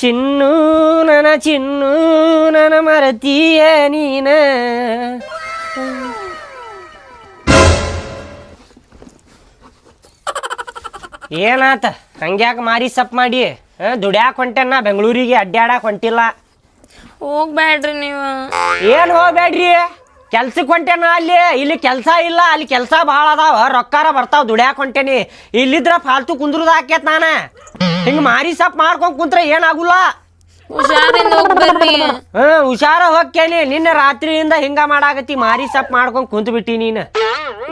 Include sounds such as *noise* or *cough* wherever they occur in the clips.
ಚಿನ್ನು ನನ ಚಿನ್ನು ನನ ಮರತೀಯ ನೀನ. ಏನಾತ? ಹಂಗ್ಯಾಕೆ ಮಾರಿ ಸಪ್ ಮಾಡಿ? ದುಡ್ಯಾಕ್ ಹೊಂಟೆನ ಬೆಂಗಳೂರಿಗೆ ಅಡ್ಡಾಡಕ್ ಹೊಂಟಿಲ್ಲ. ಹೋಗ್ಬೇಡ್ರಿ ನೀವು. ಏನು ಹೋಗ್ಬೇಡ್ರಿ ಕೆಲ್ಸಕ್ಕೆ ಹೊಂಟೇನ ಅಲ್ಲಿ? ಇಲ್ಲಿ ಕೆಲಸ ಇಲ್ಲ ಅಲ್ಲಿ ಕೆಲಸ ಭಾಳ ಅದಾವ. ರೊಕ್ಕಾರ ಬರ್ತಾವ ದುಡ್ಯಾಕ್ ಹೊಂಟೇನಿ. ಇಲ್ಲಿದ್ರ ಫಾಲ್ತು ಕುಂದ್ರದ ಹಾಕ್ಯತ್ ನಾನ. ಹಿಂಗ್ ಮಾರಿ ಸಪ್ ಮಾಡ್ಕೊಂಡ್ ಕುಂತ್ರ ಏನಾಗುಲ್ಲ? ಹುಷಾರಿಂದ ಹೋಗ್ಬರ್ರಿ ಹ್ಮ್ ಹುಷಾರ ಹೋಗ್ಕೇನಿ ನಿನ್ನೆ ರಾತ್ರಿಯಿಂದ ಹಿಂಗ ಮಾಡಾಕತ್ತಿ ಮಾರಿ ಸಪ್ ಮಾಡ್ಕೊಂಡ್ ಕುಂತ್ ಬಿಟ್ಟಿ ನೀನ್.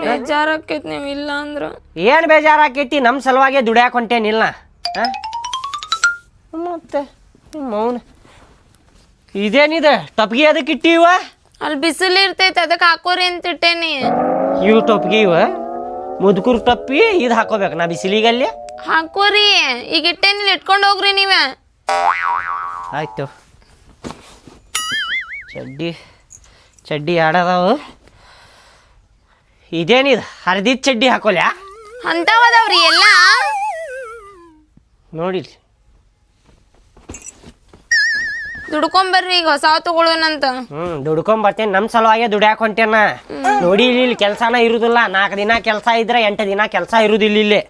ಬೇಜಾರಾಕೈತಿ ನೀವು ಇಲ್ಲ ಅಂದ್ರ. ಏನ್ ಬೇಜಾರಾಕೈತಿ? ನಮ್ ಸಲುವಾಗಿ ದುಡ್ಯಾಕ್ ಹೊಂಟೇನಿಲ್ಲ? ಮತ್ತೆ? ಮೌನ. ಇದೇನಿದೆ? ಟಪ್ಗಿ ಅದಕ್ಕೆ ಇಟ್ಟಿವ? ಅಲ್ಲಿ ಬಿಸಿಲು ಇರ್ತೈತಿ ಅದಕ್ಕೆ ಹಾಕೋರಿ ಅಂತ ಇಟ್ಟೇನಿ ಇವು ಟೊಪ್ಗಿ ಇವ. ಮುದುಕುರ್ ಟಪ್ಪಿ ಇದು ಹಾಕೋಬೇಕು ನಾ ಬಿಸಿಲಿಗಲ್ಲಿ. ಹಾಕೋರಿ. ಈಗ ಇಟ್ಟೇನಿ ಇಲ್ಲಿ ಇಟ್ಕೊಂಡು ಹೋಗ್ರಿ ನೀವೇ. ಆಯ್ತು. ಚಡ್ಡಿ ಚಡ್ಡಿ ಆಡದವು ಇದೇನಿದು? ಹರಿದಿದ್ ಚಡ್ಡಿ ಹಾಕೋಲ್ಯಾ? ಅಂತವದವ್ರಿ ಎಲ್ಲ? ನೋಡಿಲ್. ದುಡ್ಕೊಂಬರ್ರಿ ಈಗ ಹೊಸ ತಗೊಳ್ಳೋಣಂತ ಹ್ಮ್ ದುಡ್ಕೊಂಡ್ ಬರ್ತೇನೆ ನಮ್ಮ ಸಲುವಾಗೆ ದುಡ್ಯಾಕ್ ಹೊಂಟೇನ ನೋಡಿ ಇಲ್ಲಿ ಇಲ್ಲಿ ಕೆಲ್ಸನ ಇರುದಿಲ್ಲ. ನಾಲ್ಕು ದಿನ ಕೆಲಸ ಇದ್ರೆ ಎಂಟು ದಿನ ಕೆಲಸ ಇರುದಿಲ್ಲ ಇಲ್ಲಿ.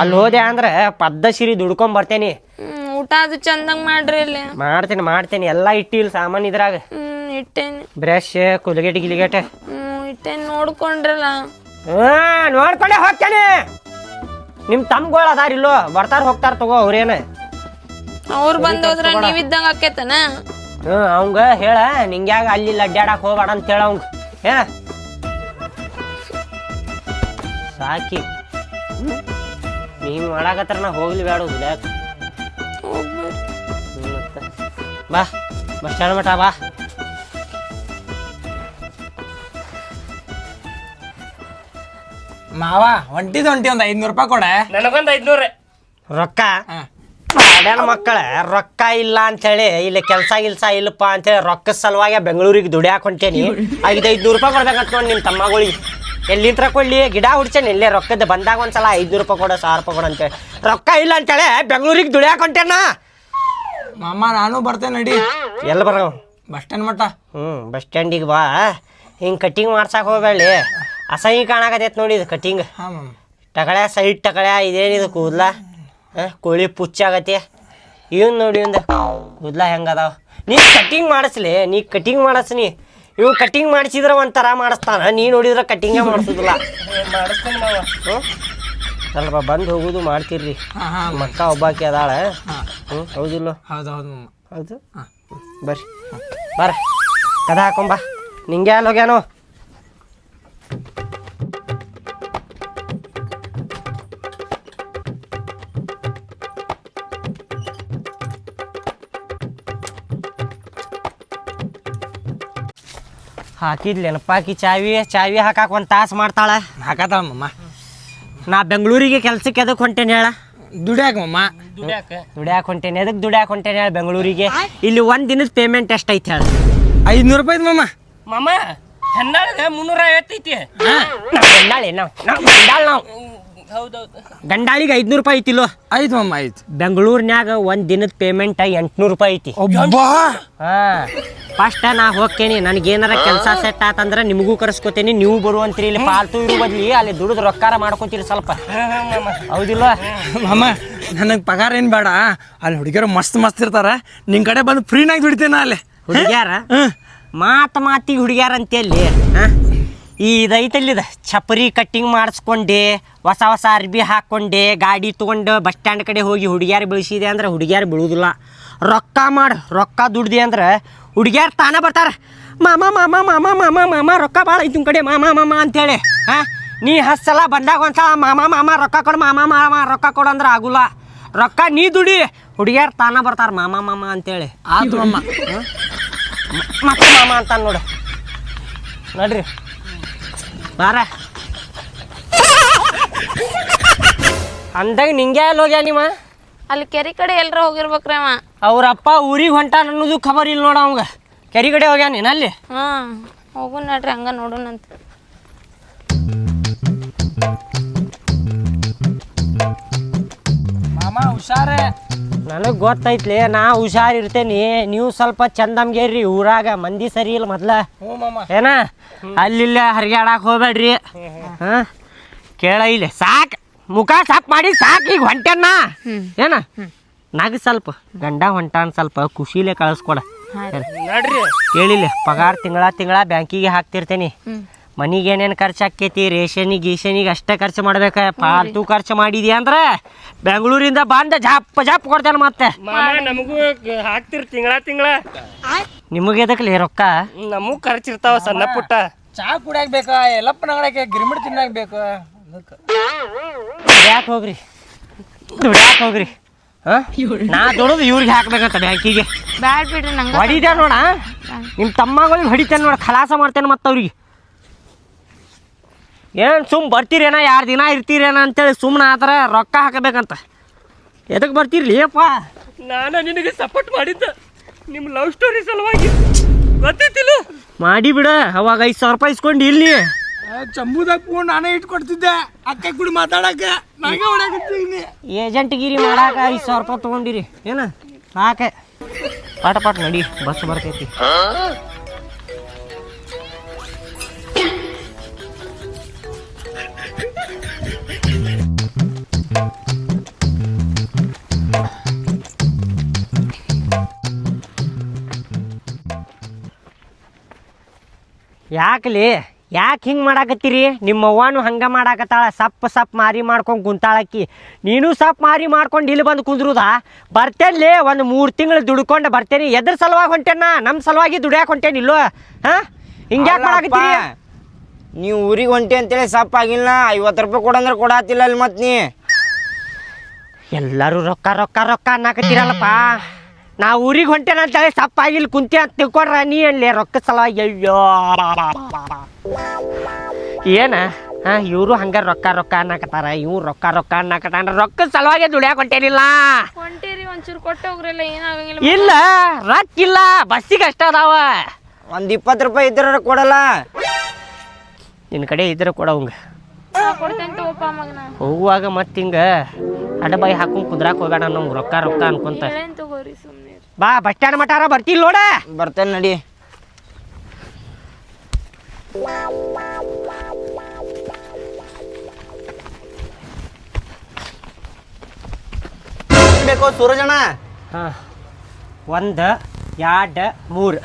ಅಲ್ಲಿ ಹೋದೆ ಅಂದ್ರೆ ಪದ್ದ ಸಿರಿ ದುಡ್ಕೊಂಡ್ ಬರ್ತೇನಿ. ಊಟ ಅದು ಚಂದಂಗ್ ಮಾಡ್ರಿ ಇಲ್ಲಿ. ಮಾಡ್ತೇನೆ ಮಾಡ್ತೇನೆ. ಎಲ್ಲಾ ಇಟ್ಟಿಲ್ಲ ಸಾಮಾನ್ ಇದ್ರಾಗ. ಹ್ಮ್ ಇಟ್ಟೇನಿ. ಬ್ರಷ್ ಕುಲಗೆಟ್ಟಿ ಗಿಲ್ಗೆಟ್. ಹ್ಮ್ ಇಟ್ಟೇನಿ ನೋಡ್ಕೊಂಡ್ರಲ್ಲ. ಹಾ ನೋಡ್ಕೊಂಡೆ ಹೋಗ್ತೇನೆ. ನಿಮ್ ತಮ್ಗಳು ಅದಾರಿಲ್ಲೋ ಬರ್ತಾರ ಹೋಗ್ತಾರ ತಗೋ ಅವ್ರೇನ. ಅವ್ರು ಬಂದೋದ್ರ ನೀವಿದ್ದಂಗ ಆಕೇತನ ಹ್ಮ್ ಅವಂಗ ಹೇಳ ನಿಂಗ್ಯಾಗ ಅಲ್ಲಿ ಇಲ್ಲಿ ಅಡ್ಡಾಡಕ್ ಹೋಗ್ಬೇಡ ಅಂತ ಹೇಳ ಅವಂಗ. ಏನ? ಸಾಕಿ. ನೀವ್ ಮಾಡಾಕತ್ರ ನಾ ಹೋಗ್ಲಿ ಬೇಡ ದುಡ್ಯಾಕ ಬಾ ಬಸ್ ಸ್ಟ್ಯಾಂಡ್ ಮಠ ಬಾ. ಮಾವ ಒಂಟಿದ ಒಂಟಿ ಒಂದ್ ಐದ್ನೂರು ರೂಪಾಯಿ ಕೊಡ. ನನಗೊಂದು ಐದ್ನೂರ. ರೊಕ್ಕ? ಮಾಡ್ಯಾನ ಮಕ್ಕಳ ರೊಕ್ಕ ಇಲ್ಲ ಅಂತೇಳಿ ಇಲ್ಲಿ ಕೆಲಸ ಗಿಲ್ಸ ಇಲ್ಲಪ್ಪ ಅಂತೇಳಿ ರೊಕ್ಕದ ಸಲುವಾಗಿ ಬೆಂಗಳೂರಿಗೆ ದುಡಿಯಾಕೊಂತೇನಿ ಹೊಂಟೇನಿ. ಐದು ಐದ್ನೂರು ರೂಪಾಯಿ ಕೊಡ್ಬೇಕಂತ ನೋಡಿ ನಿಮ್ಮ ತಮ್ಮಗಳಿಗೆ. ಎಲ್ಲಿಂತ್ರ ಕೊಡ್ಲಿ ಗಿಡ ಹುಡ್ಸೇನಿ ಇಲ್ಲೇ ರೊಕ್ಕದ ಬಂದಾಗ ಒಂದ್ಸಲ ಐದ್ನೂರು ರೂಪಾಯಿ ಕೊಡೋ ಸಾವಿರ ರೂಪಾಯಿ ಕೊಡು ಅಂತೇಳಿ. ರೊಕ್ಕ ಇಲ್ಲ ಅಂತೇಳೆ ಬೆಂಗಳೂರಿಗೆ ದುಡಿಯಾಕ ಹೊಂಟೇನ? ಮಾಮ ನಾನು ಬರ್ತೇನೆ ನಡಿ. ಎಲ್ಲಿ ಬರೋ? ಬಸ್ ಸ್ಟ್ಯಾಂಡ್ ಮಟ್ಟ. ಹ್ಞೂ ಬಸ್ ಸ್ಟ್ಯಾಂಡಿಗೆ ಬಾ. ಹಿಂಗೆ ಕಟ್ಟಿಂಗ್ ಮಾಡ್ಸಕ್ಕೆ ಹೋಗಬೇಡಿ. ಅಸಹ್ಯ ಕಾಣಕತ್ತೈತೆ ನೋಡಿ ಇದು ಕಟಿಂಗ್. ಹಾ ಮಾಮ. ಟಕಳ್ಯ ಸೈಡ್ ಟಕಳ್ಯ ಇದೇನಿದು ಕೂದಲ? ಹಾಂ ಕೋಳಿ ಪುಚ್ಚಾಗತ್ತೆ ಇವನ್ ನೋಡಿ ಒಂದು ಕೂದಲ ಹೆಂಗದಾವ ನೀ ಕಟ್ಟಿಂಗ್ ಮಾಡಿಸ್ಲಿ ನೀ ಕಟಿಂಗ್ ಮಾಡಿಸ್ನಿ. ಇವ್ ಕಟಿಂಗ್ ಮಾಡಿಸಿದ್ರ ಒಂಥರ ಮಾಡಿಸ್ತಾನ. ನೀ ನೋಡಿದ್ರೆ ಕಟಿಂಗೇ ಮಾಡಿಸೋದಿಲ್ಲ. ಹ್ಞೂ ಸ್ವಲ್ಪ ಬಂದು ಹೋಗುದು ಮಾಡ್ತೀರ್ರಿ. ಮಕ್ಕ ಒಬ್ಬಾಕಿ ಅದಾಳ. ಹ್ಞೂ ಹೌದಿಲ್ಲ? ಹೌದು ಹೌದು? ಹೌದು ಬರ್ರಿ. ಬರ್ರಿ ಕದ ಹಾಕೊಂಬ ನಿಂಗೆ ಅಲ್ಲಿ ಹೋಗ್ಯಾನೋ? ಹಾಕಿದ್ಲೇನಪ್ಪಾಕಿ ಚಾವಿ ಚಾವಿ ಹಾಕಾಕ ಒಂದು ತಾಸು ಮಾಡ್ತಾಳ. ಹಾಕತ್ತಾಳ ಮಮ್ಮ ನಾ ಬೆಂಗಳೂರಿಗೆ ಕೆಲ್ಸಕ್ಕೆ ಎದಕ್ಕೆ ಹೊಂಟೇನೆ ಹೇಳ? ದುಡ್ಯಾಕ ಮಮ್ಮ ದುಡ್ಯಾಕ. ಹೊಂಟೇನೆ ಎದಕ್ಕೆ ದುಡ್ಯಾಕ ಹೊಂಟೇನೆ ಹೇಳ ಬೆಂಗಳೂರಿಗೆ? ಇಲ್ಲಿ ಒಂದು ದಿನದ ಪೇಮೆಂಟ್ ಎಷ್ಟೈತೆ ಹೇಳ? ಐದ್ನೂರು ರೂಪಾಯಿ ಮಮ್ಮ ಮಮ್ಮ ಹೆಣ್ಣಾಳಿಗೆ ಮುನ್ನೂರ ಐವತ್ತೈತಿ. ಹೆಣ್ಣಾಳೆ ನಾವ್? ನಾವು ನಾವು. ಹೌದೌದು. ಗಂಡಾಳಿಗೆ ಐದ್ನೂರು ರೂಪಾಯಿ ಐತಿಲ್ಲೋ? ಐತ್ ಮಾಮ ಆಯ್ತು. ಬೆಂಗಳೂರಿನ್ಯಾಗ ಒಂದು ದಿನದ ಪೇಮೆಂಟ್ ಎಂಟ್ನೂರು ರೂಪಾಯಿ ಐತಿ. ಒಬ್ಬ ಹಾಂ. ಫಸ್ಟ್ ನಾ ಹೋಗ್ತೇನೆ ನನಗೆ ಏನಾರ ಕೆಲಸ ಸೆಟ್ ಆತಂದ್ರೆ ನಿಮಗೂ ಕರೆಸ್ಕೊತೇನೆ ನೀವು ಬರುವಂತ್ರಿ ಇಲ್ಲಿ ಪಾಲ್ತು ಇರು ಬದ್ಲಿ ಅಲ್ಲಿ ದುಡಿದ್ ರೊಕ್ಕಾರ ಮಾಡ್ಕೊತೀರಿ ಸ್ವಲ್ಪ. ಹೌದಿಲ್ಲ? ಅಮ್ಮ ನನಗೆ ಪಗಾರ ಏನು ಬೇಡ. ಅಲ್ಲಿ ಹುಡುಗಿಯರು ಮಸ್ತ್ ಮಸ್ತ್ ಇರ್ತಾರ. ನಿನ್ ಕಡೆ ಬಂದು ಫ್ರೀನಾಗಿ ದುಡಿತೇನ ಅಲ್ಲಿ? ಹುಡುಗ್ಯಾರ? ಹ್ಮ್. ಮಾತು ಮಾತಿಗೆ ಹುಡುಗ್ಯಾರ ಅಂತೇಳಿ ಹಾಂ. ಈ ಇದೈತಲ್ಲಿದ ಛಪರಿ ಕಟ್ಟಿಂಗ್ ಮಾಡಿಸ್ಕೊಂಡೆ ಹೊಸ ಹೊಸ ಅರ್ಬಿ ಹಾಕ್ಕೊಂಡೆ ಗಾಡಿ ತೊಗೊಂಡು ಬಸ್ ಸ್ಟ್ಯಾಂಡ್ ಕಡೆ ಹೋಗಿ ಹುಡುಗಿಯಾರು ಬೆಳೆಸಿದೆ ಅಂದ್ರೆ ಹುಡುಗಿಯಾರು ಬೀಳುವುದಿಲ್ಲ ರೊಕ್ಕ ಮಾಡು ರೊಕ್ಕ ದುಡ್ದಿ ಅಂದ್ರೆ ಹುಡುಗಿಯಾರು ತಾನೇ ಬರ್ತಾರೆ. ಮಾಮ ಮಾಮ ಮಾಮ ಮಾಮ ಮಾಮ ರೊಕ್ಕ ಭಾಳ ಐತಿ ನಿಮ್ಮ ಕಡೆ. ಮಾಮ ಮಾಮ ಅಂತೇಳಿ ಹಾಂ? ನೀ ಹತ್ತು ಸಲ ಬಂದಾಗ ಒಂದ್ಸಲ ಮಾಮ ಮಾಮ ರೊಕ್ಕ ಕೊಡು ಮಾಮ ಮಾಮ ರೊಕ್ಕ ಕೊಡು ಅಂದ್ರೆ ಆಗುಲ್ಲ. ರೊಕ್ಕ ನೀ ದುಡಿ ಹುಡುಗಿಯಾರು ತಾನೇ ಬರ್ತಾರೆ. ಮಾಮ ಮಾಮ ಅಂತೇಳಿ. ಆತು ಅಮ್ಮ. ಮತ್ತೆ ಮಾಮ ಅಂತ ನೋಡು. ನೋಡ್ರಿ. ಬಾರ. ಅಂದಾಗ ನಿಂಗೆ ಅಲ್ಲಿ ಹೋಗ್ಯಾ ನಿಮ್ಮ ಅಲ್ಲಿ ಕೆರೆ ಕಡೆ ಎಲ್ರ ಹೋಗಿರ್ಬೇಕ್ರಿ ಅವ. ಅವ್ರ ಅಪ್ಪ ಊರಿಗೆ ಹೊಂಟಾನ ಅನ್ನೋದು ಖಬರ್ ಇಲ್ಲ ನೋಡ ಅವಂಗ. ಕೆರೆ ಕಡೆ ಹೋಗ್ಯಾನ ನೀನ್ ಅಲ್ಲಿ? ಹಾ ಹೋಗು ನಡ್ರಿ ಹಂಗ ನೋಡೋಣಂತ ಮಾಮ ಹುಷಾರೇ. ನನಗೆ ಗೊತ್ತೈತ್ಲಿ ನಾ ಹುಷಾರ್ ಇರ್ತೇನಿ. ನೀವು ಸ್ವಲ್ಪ ಚಂದಮ್ಗೇರಿ ಊರಾಗ ಮಂದಿ ಸರಿ ಇಲ್ಲ ಮೊದ್ಲ. ಹ್ಞೂ ಮಾಮ. ಏನ? ಅಲ್ಲಿಲ್ಲ ಹರಿಗಾಡಕ್ ಹೋಗ್ಬೇಡ್ರಿ. ಹಾ? ಕೇಳ ಇಲ್ಲಿ. ಸಾಕ್. ಮುಖ ಸಾಕ್ ಮಾಡಿ ಸಾಕ್ ಈಗ ಹೊಂಟೆನ್ನ ಏನ? ನಗ ಸ್ವಲ್ಪ. ಗಂಡ ಹೊಂಟಾನ್ ಸ್ವಲ್ಪ ಖುಷಿಲೇ ಕಳಿಸ್ಕೊಡ. ನಡ್ರಿ. ಕೇಳಿಲ್ಲ. ಪಗಾರ ತಿಂಗಳ ತಿಂಗಳ ಬ್ಯಾಂಕಿಗೆ ಹಾಕ್ತಿರ್ತೇನಿ. ಮನಿಗೆ ಏನೇನು ಖರ್ಚು ಆಕೈತಿ ರೇಷನಿಗೆ ಗೀಷನಿಗೆ ಅಷ್ಟೇ ಖರ್ಚು ಮಾಡ್ಬೇಕ? ಫಾಲ್ತು ಖರ್ಚು ಮಾಡಿದ್ಯಾ ಅಂದ್ರೆ ಬೆಂಗಳೂರಿಂದ ಬಂದ ಜಾಪ್ ಜಾಪ್ ಕೊಡ್ತೇನೆ ಮತ್ತೆ. ನಮಗೂ ಹಾಕ್ತಿರ್ ತಿಂಗಳ ತಿಂಗಳ. ನಿಮಗೆ ಎದಕ್ಲಿ ರೊಕ್ಕ? ನಮಗೂ ಖರ್ಚಿರ್ತಾವ ಸಣ್ಣ ಪುಟ್ಟ. ಚಾ ಕುಡಿಯಾಕ ಬೇಕಾ? ಎಲ್ಲಪ್ಪ ನಗಡಕ್ಕೆ ಗಿರ್ಮಿಡ್ ತಿನ್ನಾಕ ಬೇಕು? ಯಾಕೆ ಹೋಗ್ರಿ. ಯಾಕೆ ಹೋಗ್ರಿ. ಹಾ? ನಾ ದೊಡ್ದ ಇವ್ರಿಗೆ ಹಾಕ್ಬೇಕಂತ ಬ್ಯಾಂಕಿಗೆ. ಬ್ಯಾಡ್ ಬಿಡ್ರಿ ನಂಗ ಹೊಡಿತೇನೆ ನೋಡ ನಿಮ್ಮ ತಮ್ಮಗಳಿಗೆ ಹೊಡಿತೇನೆ ನೋಡ ಖಲಾಸ ಮಾಡ್ತೇನೆ ಮತ್ತೆ ಅವ್ರಿಗೆ ಏನು ಸುಮ್ ಬರ್ತೀರೇನ? ಎರಡು ದಿನ ಇರ್ತೀರೇನ ಅಂತೇಳಿ ಸುಮ್ಮನೆ ಆದ್ರೆ ರೊಕ್ಕ ಹಾಕಬೇಕಂತ. ಎದಕ್ಕೆ ಬರ್ತೀರ್ಲಿ? ಅಪ್ಪ ನಾನು ನಿನಗೆ ಸಪೋರ್ಟ್ ಮಾಡಿದ್ದ ನಿಮ್ಮ ಲವ್ ಸ್ಟೋರಿ ಸಲುವಾಗಿ. ಗೊತ್ತಿತ್ತಿಲ್ಲ ಮಾಡಿ ಬಿಡ. ಅವಾಗ ಐದು ಸಾವಿರ ರೂಪಾಯಿ ಇಸ್ಕೊಂಡು ಇಲ್ಲಿ ಚಂಬುದಾಗ ಫೋನ್ ನಾನೇ ಇಟ್ಕೊಡ್ತಿದ್ದೆ. ಅಕ್ಕ ಕೂಡ ಮಾತಾಡಕ ನನಗೆ ಏಜೆಂಟ್ ಏಜೆಂಟ್ಗಿರಿ ಮಾಡಾಕ ಐದು ಸಾವಿರ ರೂಪಾಯಿ ತೊಗೊಂಡಿರಿ. ಏನ? ಸಾಕೆ ಪಾಟ ಪಾಟ ನಡಿ. ಬಸ್ ಬರ್ತೈತಿ. ಯಾಕಲಿ? ಯಾಕೆ ಹಿಂಗೆ ಮಾಡಾಕತ್ತೀರಿ? ನಿಮ್ಮ ಅವ್ವನು ಹಂಗೆ ಮಾಡಾಕತ್ತಾಳ. ಸಪ್ಪ ಸಪ್ ಮಾರಿ ಮಾಡ್ಕೊಂಡು ಕುಂತಾಳಕ್ಕಿ ನೀನು ಸಪ್ ಮಾರಿ ಮಾಡ್ಕೊಂಡು ಇಲ್ಲಿ ಬಂದು ಕುಂದ್ರುದ? ಬರ್ತೇನೆ ಒಂದು ಮೂರು ತಿಂಗಳು ದುಡ್ಕೊಂಡು ಬರ್ತೇನೆ. ಎದ್ರ ಸಲುವಾಗಿ ಹೊಂಟೇನ ನಮ್ಮ ಸಲುವಾಗಿ ದುಡಿಯಾಕೆ ಹೊಂಟೇನಿ ಇಲ್ಲೋ? ಹಾಂ? ಹಿಂಗ್ಯಾಕೆ ಮಾಡಾಕತ್ತೀರಿ? ನೀವು ಊರಿಗೆ ಹೊಂಟೆ ಅಂತೇಳಿ ಸಪ್ ಆಗಿಲ್ಲ. ಐವತ್ತು ರೂಪಾಯಿ ಕೊಡಂದ್ರೆ ಕೊಡಾತಿಲ್ಲ ಅಲ್ಲಿ ಮತ್ತೆ ನೀ. ಎಲ್ಲರೂ ರೊಕ್ಕ ರೊಕ್ಕ ರೊಕ್ಕ ಅನ್ನಕತ್ತೀರಲ್ಲಪ್ಪ. ನಾ ಊರಿಗೆ ಹೊಂಟೇನ ಅಂತೇಳಿ ಸಪ್ ಆಗಿಲ್ಲ ಕುಂತಿ ಅಂತ ತಿಳ್ಕೊಡ್ರ ನೀ ಅಲ್ಲಿ ರೊಕ್ಕ ಸಲುವಾಗಿ ಅಯ್ಯೋ. ಏನ? ಹಾ ಇವರು ಹಂಗ ರೊಕ್ಕ ರೊಕ್ಕ ಅನ್ನಕತ್ತಾರ ಇವ್ರು ರೊಕ್ಕ ರೊಕ್ಕ ಅನ್ನಕತ್ತಾನ ರೊಕ್ಕ ಸಲುವಾಗಿ ದುಡಿಯಾಕ ಹೊಂಟೇನಿಲ್ಲ. ಹೊಂಟೇರಿ ಒಂಚೂರು ಕೊಟ್ಟು ಹೋಗ್ರಲ್ಲ ಏನಾಗಂಗಿಲ್ಲ ಇಲ್ಲ ರೊಕ್ಕ ಇಲ್ಲ ಬಸ್ಸಿಗೆ ಅಷ್ಟ ಅದಾವ. ಒಂದು ಇಪ್ಪತ್ತು ರೂಪಾಯಿ ಇದ್ರ ಕೊಡಲ್ಲ. ನಿನ್ನ ಕಡೆ ಇದ್ರೆ ಕೊಡವಂಗ ಹೋಗುವಾಗ ಮತ್ತೆ ಹಿಂಗೆ ಅಡಬಾಯಿ ಹಾಕೊಂಡು ಕುದ್ರಾಕ್ ಹೋಗೋಣ ನಮ್ಗೆ ರೊಕ್ಕ ರೊಕ್ಕ ಅನ್ಕೊಂತ. ಬಾ ಬಸ್ ಸ್ಟ್ಯಾಂಡ್ ಮಟಾರ ಬರ್ತಿಲ್ಲ ನೋಡ. ಬರ್ತೇನೆ ನಡಿ. ಬೇಕು ಸೂರಜಣ್ಣ? ಹಾಂ. ಒಂದು ಎರಡು ಮೂರು.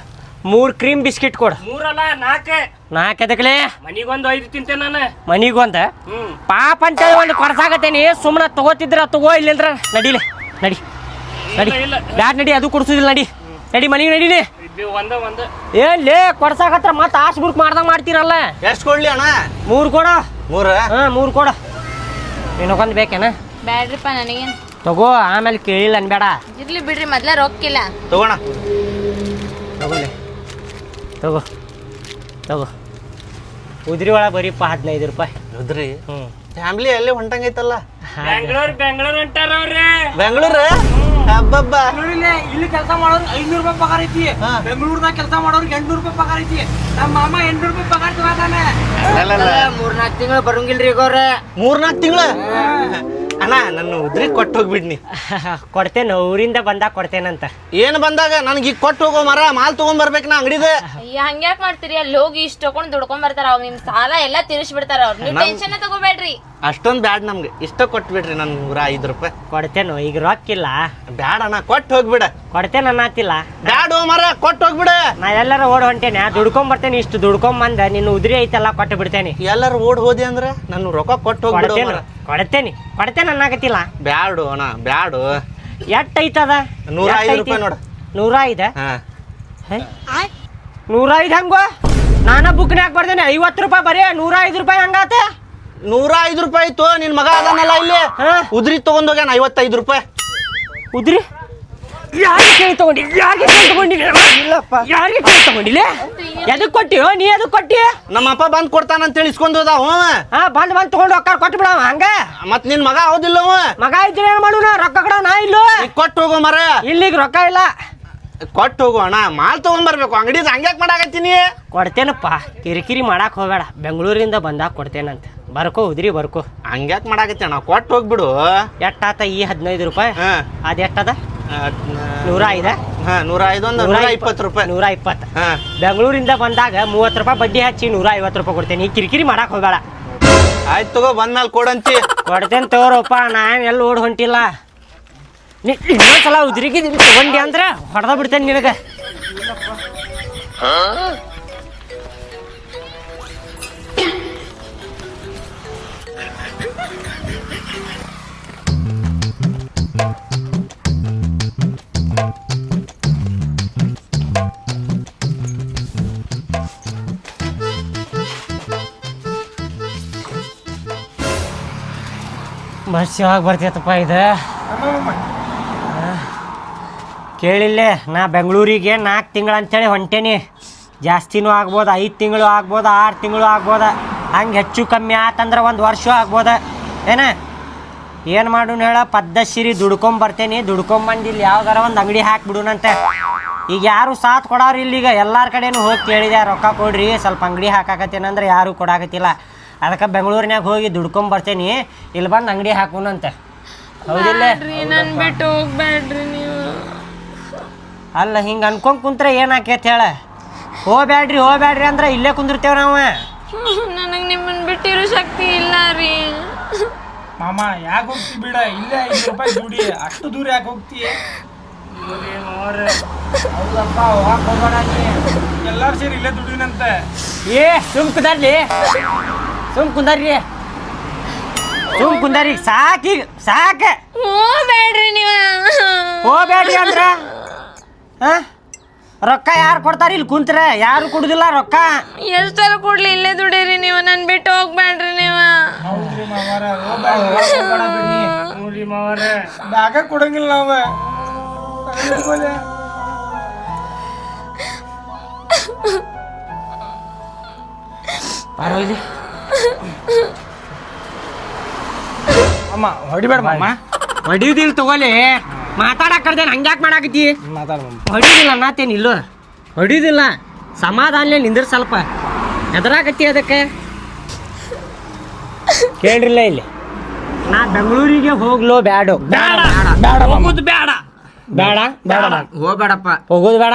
ಮೂರು ಕ್ರೀಮ್ ಬಿಸ್ಕಿಟ್ ಕೊಡು. ಮೂರಲ್ಲ ನಾಲ್ಕೆ. ನಾಲ್ಕು ಎದಕ್ಲೆ ಮನಿಗೊಂದು ಐದು ತಿಂತೆ ನಾನು. ಮನಿಗೊಂದ. ಹ್ಮ್. ಪಾಪ ಅಂತೇಳಿ ಒಂದು ಕೊಡ್ಸಾಕತ್ತೇನಿ ಸುಮ್ಮನೆ ತಗೋತಿದ್ರ ತಗೋ ಇಲ್ಲಿಂದ್ರ. ನಡಿಲೆ ನಡಿ. ನಡಿ. ಬ್ಯಾಟ್ ನಡಿ ಅದು ಕೊಡ್ಸುದಿಲ್ಲ ನಡಿ. ನಡಿ ಮನೆಗೆ ನಡಿಲಿ ಏ ಒಂದ ಒಂದ. ಏನ್ ಲೇ ಕೊಡ್ಸಾಕತ್ರ ಮತ್ತೆ ಆಶ್ ಬುಕ್ ಮಾಡ್ದಂಗ ಮಾಡ್ತೀರಲ್ಲ? ಎಷ್ಟು ಕೊಡ್ಲಿ ಅಣ್ಣ? ಮೂರು ಕೊಡ. ಮೂರ? ಹಾ ಮೂರು ಕೊಡ. ನಿನಗೊಂದು ಬೇಕೇನ? ಬ್ಯಾಡ್ರಿಪ್ಪ ನನಗೇನು. ತಗೋ ಆಮೇಲೆ ಕೇಳಿಲ್ಲ ಅನ್ಬೇಡ. ಇರ್ಲಿ ಬಿಡ್ರಿ ಮೊದ್ಲ ರೊಕ್ಕಿಲ್ಲ. ತಗೋಣ. ತಗೋಲೆ ತಗೋ. ತಗೋ. ಉದ್ರಿ ಒಳಗೆ ಬರೀಪ್ಪ ಹದಿನೈದು ರೂಪಾಯಿ. ಉದ್ರಿ? ಹ್ಞೂ ಫ್ಯಾಮಿಲಿ ಅಲ್ಲೇ ಹೊಂಟಂಗೈತಲ್ಲ. ಬೆಂಗಳೂರು ಬೆಂಗಳೂರು ಅಂತಾರ ಅವ್ರೆ. ಬೆಂಗಳೂರು? ಹಬ್ಬಬ್ಬ. ಇಲ್ಲಿ ಕೆಲಸ ಮಾಡೋರು ಐನೂರು ರೂಪಾಯಿ ಪಗಾರ ಐತಿ. ಬೆಂಗಳೂರ್ದಾಗ ಕೆಲಸ ಮಾಡೋರ್ಗೆ ಎಂಟ್ನೂರು ರೂಪಾಯಿ ಪಗಾರ ಐತಿ. ನಮ್ಮ ಮಾಮ ಎಂಟ್ನೂರು ರೂಪಾಯಿ ಪಗಾರ ತಗೋತಾನೆ. ಮೂರ್ನಾಲ್ಕು ತಿಂಗಳು ಬರಂಗಿಲ್ರಿ ಈಗ ಅವ್ರೆ. ಮೂರ್ನಾಲ್ಕು ತಿಂಗಳು? ಅಣ್ಣ ನನ್ನ ಉದ್ರಿ ಕೊಟ್ಟು ಹೋಗ್ಬಿಡ್ನಿ. *laughs* ಕೊಡ್ತೇನೆ ಊರಿಂದ ಬಂದಾಗ ಕೊಡ್ತೇನಂತ. ಏನು ಬಂದಾಗ? ನನಗೆ ಈಗ ಕೊಟ್ಟು ಹೋಗೋ ಮರ ಮಾಲ್ ತಗೊಂಡ್ ಬರ್ಬೇಕು ನಾ ಅಂಗಡಿದ. *laughs* ಹಂಗ್ಯಾಕ್ ಮಾಡ್ತೀರಿ? ಅಲ್ಲಿ ಹೋಗಿ ಇಷ್ಟ ತಗೊಂಡ್ ದುಡ್ಕೊಂಡ್ ಬರ್ತಾರ. ಅವಾಗ ನಿಮ್ ಸಾಲ ಎಲ್ಲಾ ತೀರಿಸ್ಬಿಡ್ತಾರ ಅವ್ರು. ನೀವು ಟೆನ್ಷನ್ ತಗೋಬೇಡ್ರಿ. ಅಷ್ಟೊಂದು ಬ್ಯಾಡ್ ನಮ್ಗೆ. ಇಷ್ಟ ಕೊಟ್ಬಿಡ್ರಿ ನನ್ ನೂರ ಐದು ರೂಪಾಯಿ. ಕೊಡ್ತೇನೋ ಈಗ ರೊಕ್ಕಿಲ್ಲ ಬ್ಯಾಡ ಅಣ್ಣ ಕೊಟ್ಟು ಹೋಗ್ಬಿಡ. ಕೊಡ್ತೇನೆ ಅನ್ನತ್ತಿಲ್ಲ ಬ್ಯಾಡ ಮರ ಕೊಟ್ಟು ಹೋಗ್ಬಿಡ. ನಾ ಎಲ್ಲಾರ ಓಡ್ ಹೊಂಟೇನೆ. ದುಡ್ಕೊಂಡ್ ಬರ್ತೇನೆ ಇಷ್ಟು ದುಡ್ಕೊಂಡ್ ಬಂದ ನಿನ್ನ ಉದ್ರಿ ಐತಲ್ಲ ಕೊಟ್ಟು ಬಿಡ್ತೇನೆ. ಎಲ್ಲರೂ ಓಡ್ ಹೋದಿ ಅಂದ್ರೆ ನನ್ ರೊಕ್ಕ ಕೊಟ್ಟು ಹೋಗ್ಬಿಡು ಕೊಡ್ತೇನೆ ಮರ ಕೊಡ್ತೇನೆ ಕೊಡ್ತೇನೆ ಅನ್ನಕತ್ತಿಲ್ಲ ಬ್ಯಾಡು ಅಣ್ಣ ಬ್ಯಾಡು. ಎಟ್ ಐತದ? ನೂರ ಐದು? ರೂಪಾಯಿ ನೋಡು. ನೂರ ಐದ? ಹಾ? ನೂರ ಐದು ಹಂಗೋ. ನಾನ ಬುಕ್ನ್ಯಾಗ ಬರ್ತೇನೆ ಐವತ್ತು ರೂಪಾಯಿ ಬರೀ ನೂರ ಐದು ರೂಪಾಯಿ ಹಂಗಾತ. ನೂರ ಐದು ರೂಪಾಯಿ ಇತ್ತು ನಿನ್ ಮಗ ಅದನ್ನೆಲ್ಲ ಇಲ್ಲಿ ಹಾ. ಉದ್ರಿ ತಗೊಂಡ್ ಹೋಗ್ಯಾನ ಐವತ್ತೈದು ರೂಪಾಯಿ. ಉದ್ರಿ? ಯಾರಿಗೆ ಕೇಳಿ ತಗೊಂಡಿ ಯಾರಿಗೆ ಕೇಳಿ ತಗೊಂಡಿಲ್ಲ ಇಲ್ಲಪ್ಪ. ಯಾರಿಗೆ ಕೇಳಿ ತಗೊಂಡಿಲ್ಲ? ಎದಕ್ ಕೊಟ್ಟಿಯೋ ನೀ ಎದಕ್ ಕೊಟ್ಟಿ? ನಮ್ಮ ಅಪ್ಪ ಬಂದ್ ಕೊಡ್ತಾನ ಅಂತ ಇಸ್ಕೊಂಡು ಹೋದ ಹಾ ಬಂದ್ ಬಂದ್ ತಗೊಂಡು ರೊಕ್ಕ ಕೊಟ್ಟು ಬಿಡವ ಹಂಗ. ಮತ್ ನಿನ್ ಮಗ ಹೌದಿಲ್ಲ ಮಗ ಇದ್ರೆ ಏನ್ ಮಾಡೋಣ ರೊಕ್ಕ ಕೊಡ ನಾ ಇಲ್ಲ. ಕೊಟ್ಟು ಹೋಗೋ ಮರ ಇಲ್ಲಿಗೆ ರೊಕ್ಕ ಇಲ್ಲ. ಕೊಟ್ಟು ಹೋಗು ಅಣ್ಣ. ಮಾಲ್ ತೊಗೊಂಡ್ ಬರ್ಬೇಕು. ಅಂಗಡಿ ಹಂಗ್ಯಾಕ್ ಮಾಡಾಕತ್ತೀನಿ ಕೊಡ್ತೇನಪ್ಪ. ಕಿರಿಕಿರಿ ಮಾಡಕ್ ಹೋಗಬೇಡ. ಬೆಂಗಳೂರಿಂದ ಬಂದಾಗ ಕೊಡ್ತೇನಂತ. ಬರ್ಕೋ ಉದ್ರಿ ಬರ್ಕೋ. ಹಂಗ್ಯಾಕ್ ಮಾಡಾಕತ್ತಿ ಅಣ್ಣ. ಕೊಟ್ಟು ಹೋಗ್ಬಿಡು ಎಷ್ಟಾತ ಈ ಹದಿನೈದು ರೂಪಾಯಿ? ಹಾ. ಅದು ಎಷ್ಟದ ಆ, ನೂರ ಐದ? ಹಾ ನೂರ ಐದು ಒಂದು ನೂರ ಇಪ್ಪತ್ತು ರೂಪಾಯಿ. ನೂರ ಇಪ್ಪತ್ತು. ಹಾ. ಬೆಂಗಳೂರಿಂದ ಬಂದಾಗ ಮೂವತ್ತು ರೂಪಾಯಿ ಬಡ್ಡಿ ಹಚ್ಚಿ ನೂರ ಐವತ್ತು ರೂಪಾಯಿ ಕೊಡ್ತೇನೆ. ಈ ಕಿರಿಕಿರಿ ಮಾಡಕ್ ಹೋಗಬೇಡ. ಆಯ್ತು ತಗೋ ಬಂದ್ಮೇಲೆ ಕೊಡಂತಿ. ಕೊಡ್ತೇನೆ ತಗೋರಪ್ಪ. ನಾನು ಎಲ್ಲಿ ಓಡ್ ಹೊಂಟಿಲ್ಲ. ನೀ ಇನ್ನೊಂದ್ಸಲ ಉದ್ರಿಗೆ ತಗೊಂಡಿ ಅಂದ್ರೆ ಹೊಡೆದ ಬಿಡ್ತೇನೆ ನಿನಗೆ. ಯಾವಾಗ ಬರ್ತೈತಪ್ಪ ಇದು? ಕೇಳಿಲ್ಲೇ, ನಾ ಬೆಂಗಳೂರಿಗೆ ನಾಲ್ಕು ತಿಂಗಳು ಅಂತೇಳಿ ಹೊಂಟೇನಿ. ಜಾಸ್ತಿನೂ ಆಗ್ಬೋದು, ಐದು ತಿಂಗಳು ಆಗ್ಬೋದು, ಆರು ತಿಂಗಳು ಆಗ್ಬೋದು, ಹಂಗೆ ಹೆಚ್ಚು ಕಮ್ಮಿ ಆತಂದ್ರೆ ಒಂದು ವರ್ಷ ಆಗ್ಬೋದು. ಏನ? ಏನು ಮಾಡೋಣ ಹೇಳ ಪದ್ದಶ್ರೀ ದುಡ್ಕೊಂಬರ್ತೇನಿ ದುಡ್ಕೊಂಬಂದು ಇಲ್ಲಿ ಯಾವ್ದಾರ ಒಂದು ಅಂಗಡಿ ಹಾಕ್ಬಿಡುನಂತೆ ಈಗ ಯಾರು ಸಾಥ್ ಕೊಡೋರು ಇಲ್ಲಿಗ, ಎಲ್ಲರ ಕಡೆನೂ ಹೋಗಿ ಕೇಳಿದೆ, ರೊಕ್ಕ ಕೊಡ್ರಿ, ಸ್ವಲ್ಪ ಅಂಗಡಿ ಹಾಕಾಕತ್ತೇನಂದ್ರೆ ಯಾರು ಕೊಡಾಕತ್ತಿಲ್ಲ. ಅದಕ್ಕೆ ಬೆಂಗಳೂರಿನಾಗ ಹೋಗಿ ದುಡ್ಕೊಂಬರ್ತೇನಿ ಇಲ್ಲಿ ಬಂದು ಅಂಗಡಿ ಹಾಕೋಣಂತೆ ಹೌದಿಲ್ಲ? ಬಿಟ್ಟು ಹೋಗ್ಬೇಡ್ರಿ ಅಲ್ಲ ಹಿಂಗೆ ಅನ್ಕೊಂಡ್ ಕುಂತ್ರೆ ಏನಾಕೈತೆ ಹೇಳ? ಹೋಗ್ಬ್ಯಾಡ್ರಿ ಹೋಗ್ಬ್ಯಾಡ್ರಿ ಅಂದ್ರೆ ಇಲ್ಲೇ ಕುಂದಿರ್ತೇವೆ ನಾವು. ನನಗೆ ನಿಮ್ಮನ್ ಬಿಟ್ಟಿರೋ ಶಕ್ತಿ ಇಲ್ಲ ರೀ. ಮಾಮ ಯಾಕೆ ಹೋಗ್ತಿ ಬಿಡ? ಇಲ್ಲೇ ಐದು ರೂಪಾಯಿ ದುಡಿ. ಅಷ್ಟು ದೂರ ಯಾಕೆ ಹೋಗ್ತಿ? ಎಲ್ಲಾರು ಸೇರಿ ಇಲ್ಲೇ ದುಡಿನಂತೆ. ಏ ಸುಮ್ ಕುಂದರ್ಲಿ ಸುಮ್ ಕುಂದಾರ್ರಿ. ಸುಮ್ ಕುಂದಾರಿ ಸಾಕೀಗ ಸಾಕ. ಹೋಗ್ಬೇಡ್ರಿ ನೀವು. ಹೋಗ್ಬೇಡ್ರಿ ಅಂದ್ರ. ಹಾ? ರೊಕ್ಕ ಯಾರು ಕೊಡ್ತಾರ ಇಲ್ಲಿ ಕುಂತ್ರೆ? ಯಾರು ಕೊಡುದಿಲ್ಲ ರೊಕ್ಕ? ಎಷ್ಟೆಲ್ಲ ಕೊಡ್ಲಿ? ಇಲ್ಲೇ ದುಡೀರಿ ನೀವು. ನನ್ ಬಿಟ್ಟು ಹೋಗ್ಬೇಡ್ರಿ ನೀವು. ಹೌದ್ರಿ ಮಾವಾರ ನೋಡಿ ಮಾವಾರ. ಬ್ಯಾಗ ಕೊಡಂಗಿಲ್ಲ ನಾವ. ಪರವಾಗಿಲ್ಲ. ಅಮ್ಮ ಹೊಡಿಬೇಡ ಮಾಮ ಹೊಡಿಯುದಿಲ್ಲ ತಗೋಲಿ ಮಾತಾಡಕ್ ಕರ್ದೇನ್ ಹಂಗ್ಯಾಕ್ ಮಾಡಾಕತ್ತಿ? ಮಾತಾಡ ಮಾಮ. ಹೊಡಿದಿಲ್ಲ ಅನ್ನತ್ತೇನು ಇಲ್ಲೋ. ಹೊಡಿದಿಲ್ಲ. ಸಮಾಧಾನಲೇ ನಿಂದ್ರ ಸ್ವಲ್ಪ. ಎದರಾಗತ್ತಿ ಅದಕ್ಕೆ? ಕೇಳ್ರಿಲ್ಲ ಇಲ್ಲಿ. ನಾ ಬೆಂಗಳೂರಿಗೆ ಹೋಗ್ಲೋ ಬ್ಯಾಡ. ಬ್ಯಾಡ. ಬೇಡ ಮಾಮ. ಹೋಗುದು ಬೇಡ ಬೇಡ ಬೇಡ ಹೋಗ್ಬೇಡಪ್ಪ. ಹೋಗೋದು ಬೇಡ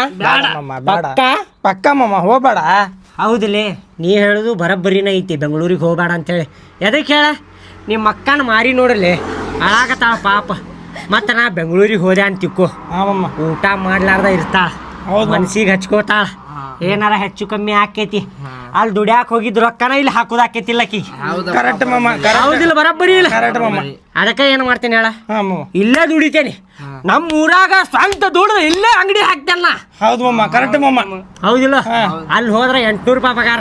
ಪಕ್ಕ? ಪಕ್ಕ ಮಮ್ಮ ಹೋಗ್ಬೇಡ. ಹೌದಿಲ್ಲ. ನೀ ಹೇಳುದು ಬರಬ್ಬರಿನ ಐತಿ ಬೆಂಗಳೂರಿಗೆ ಹೋಗ್ಬೇಡ ಅಂತೇಳಿ. ಎದಕ್ಕೆ ಹೇಳ? ನಿಮ್ಮ ಅಕ್ಕನ ಮಾರಿ ನೋಡಲಿ ಅಳಾಗತ್ತಾಳ ಪಾಪ. ಮತ್ತೆ ನಾ ಬೆಂಗಳೂರಿಗೆ ಹೋದೆ ಅಂತ ತಿಕ್ಕೋ ಹಾ ಊಟ ಮಾಡ್ಲಾರ್ದ ಇರ್ತಾಳ ಹೌದು. ಮನ್ಸಿಗೆ ಹಚ್ಕೋತಾಳ. ಏನಾರ ಹೆಚ್ಚು ಕಮ್ಮಿ ಆಕೇತಿ ಅಲ್ಲಿ ದುಡ್ಯಾಕ ಹೋಗಿದ್ ರೊಕ್ಕನ ಇಲ್ಲಿ ಹಾಕುದ ಆಕೇತಿಲ್ಲ ಆಕಿ. ಕರೆಕ್ಟ್ ಮಾಮ. ಹೌದಿಲ್ಲ ಬರಬ್ಬರಿ ಇಲ್ಲ. ಕರೆಕ್ಟ್ ಮಾಮ. ಅದಕ್ಕೆ ಏನು ಮಾಡ್ತೇನೆ ಹೇಳ? ಇಲ್ಲೇ ದುಡಿತೇನೆ. ನಮ್ಮ ಊರಾಗ ಸ್ವಂತ ದುಡ್ದು ಇಲ್ಲೇ ಅಂಗಡಿ ಹಾಕ್ತೇನ ಹೌದು ಮಾಮ. ಕರೆಕ್ಟ್ ಮಾಮ. ಹೌದಿಲ್ಲ? ಅಲ್ಲಿ ಹೋದ್ರೆ ಎಂಟ್ನೂರು ರೂಪಾಯಿ ಪಗಾರ.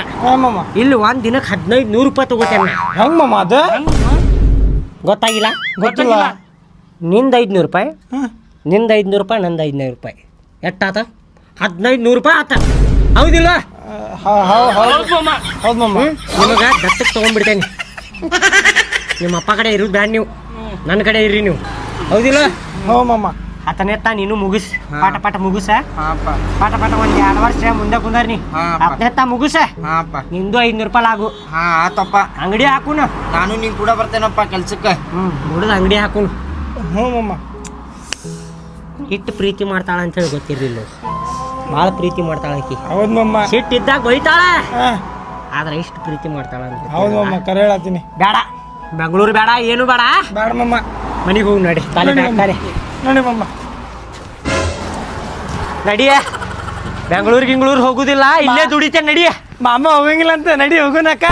ಇಲ್ಲಿ ಒಂದ್ ದಿನಕ್ಕೆ ಹದಿನೈದು ನೂರು ರೂಪಾಯಿ ತಗೋತೇನೆ ಹೆಂಗ್ ಮಾಮ ಅದು? ಗೊತ್ತಾಗಿಲ್ಲ? ಗೊತ್ತಿಲ್ಲ. ನಿಂದ ಐದ್ನೂರು ರೂಪಾಯಿ ಹಾಂ. ನಿಂದ ಐದ್ನೂರು ರೂಪಾಯಿ ನಂದು ಐದುನೂರು ರೂಪಾಯಿ. ಎಷ್ಟಾತ? ಹದಿನೈದು ನೂರು ರೂಪಾಯಿ ಆತ. ಹೌದಿಲ್ಲ ಹೌ- ಹೌದು ಮಾಮ. ನಿಮಗೆ ದತ್ತಕ್ಕೆ ತೊಗೊಂಡ್ಬಿಡ್ತೇನೆ. ನಿಮ್ಮ ಅಪ್ಪ ಕಡೆ ಇರು ಬ್ಯಾಂಡ್ ನೀವು. ನನ್ನ ಕಡೆ ಇರ್ರಿ ನೀವು. ಹೌದಿಲ್ಲ ಹೋ ಮಾಮ. ತಾ ನೀನು ಮುಗಿಸ್. ಪಾಠ ಪಾಠ ಮುಗಿಸ. ಪಾಠ ಪಾಠ ಒಂದ್ ಎರಡು ವರ್ಷ ಮುಂದೆ ಕುಂದರ್ ನೀ ಹಾ, ತಾ ಮುಗಿಸ. ನಿಂದು ಐದ್ನೂರು ರೂಪಾಯಿ ಆಗು ಹಾ ಆತಪ್ಪ. ಅಂಗಡಿ ಹಾಕುನ. ನಾನು ನೀನ್ ಕೂಡ ಬರ್ತೇನಪ್ಪ ಕೆಲ್ಸಕ್ಕೆ. ಹ್ಞೂ ಹುಡುಗ ಅಂಗಡಿ ಹಾಕುನು. ಹ್ಞೂ ಮಮ್ಮ ಇಟ್ಟು ಪ್ರೀತಿ ಮಾಡ್ತಾಳ ಅಂತ ಹೇಳಿ ಗೊತ್ತಿರಲಿಲ್ಲ. ಭಾಳ ಪ್ರೀತಿ ಮಾಡ್ತಾಳ ಆಕಿ. ಹೌದು ಸಿಟ್ಟು ಇದ್ದಾಗ ಬೈತಾಳ ಆದ್ರೆ ಇಷ್ಟು ಪ್ರೀತಿ ಮಾಡ್ತಾಳ ಅಂತ ಹೌದು ಮಮ್ಮ ಕರೆ ಹೇಳತ್ತೀನಿ. ಬೇಡ. ಬೆಂಗಳೂರು ಬೇಡ ಏನು ಬೇಡ. ಬೇಡ ಮಮ್ಮ ಮನೆಗೆ ಹೋಗಿ ನಡಿ. ತಾಲಿ ನೋಡಿ ಮಮ್ಮ ನಡಿಯ. ಬೆಂಗಳೂರು ಗಿಂಗಳೂರು ಹೋಗುದಿಲ್ಲ ಇಲ್ಲೇ ದುಡಿತೆ ನಡಿಯ. ಮಾಮ ಹೋಗಂಗಿಲ್ಲ ಅಂತ ನಡಿ ಹೋಗುನಕ್ಕ